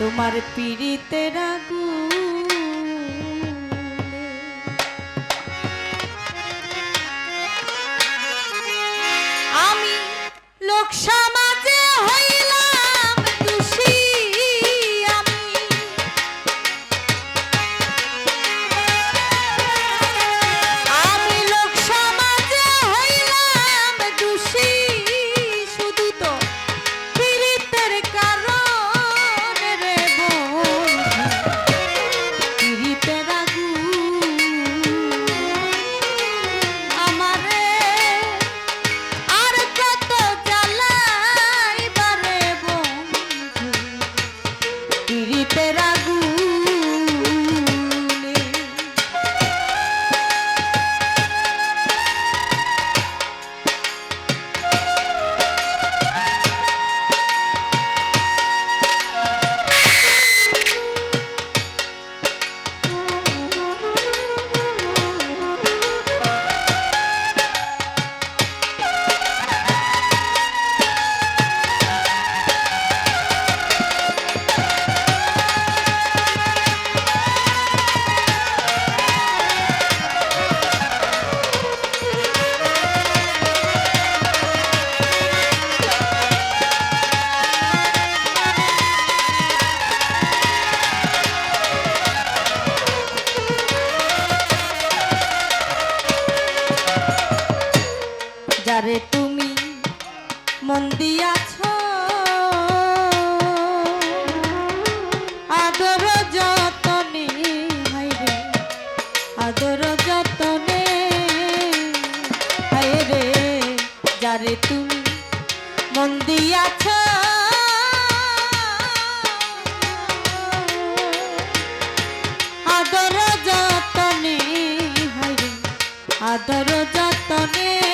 তোমার পীড়িতে রাগু। আমি লোকসামা রাগু যতনে। হায় রে যারে তুমি মন দিয়াছ। আদর যতনে হায় রে আদর যতনে।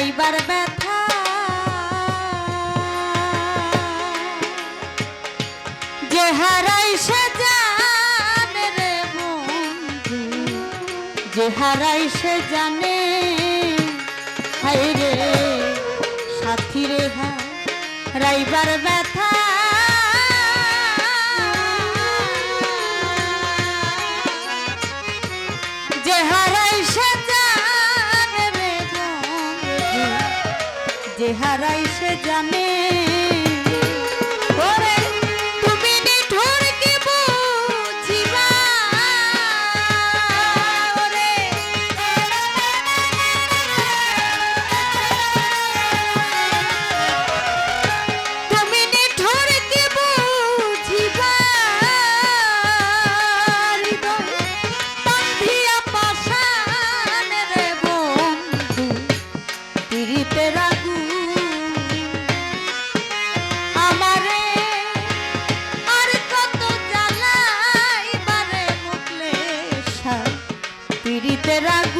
যাইবার ব্যথা। যে হারাই সে জানে রে বন্ধু, যে হারাই সে জানে হাই রে সাথী রে হ্যাঁ, রাইবার ব্যথা। হারাই সে জানে। রাগ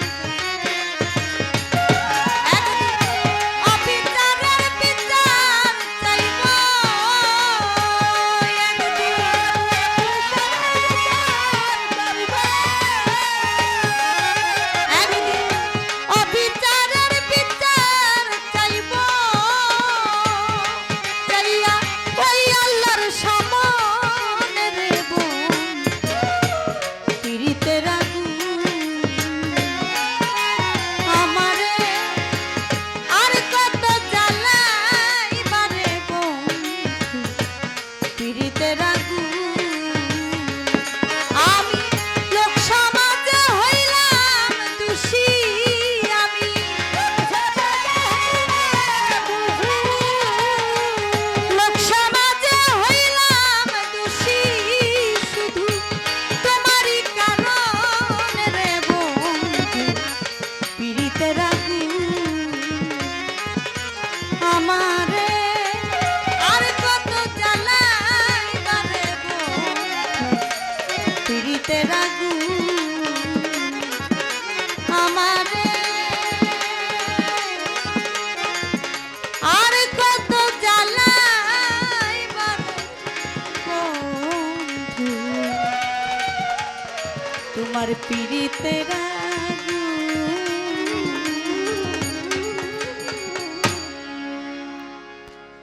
তোমার পিড়িতের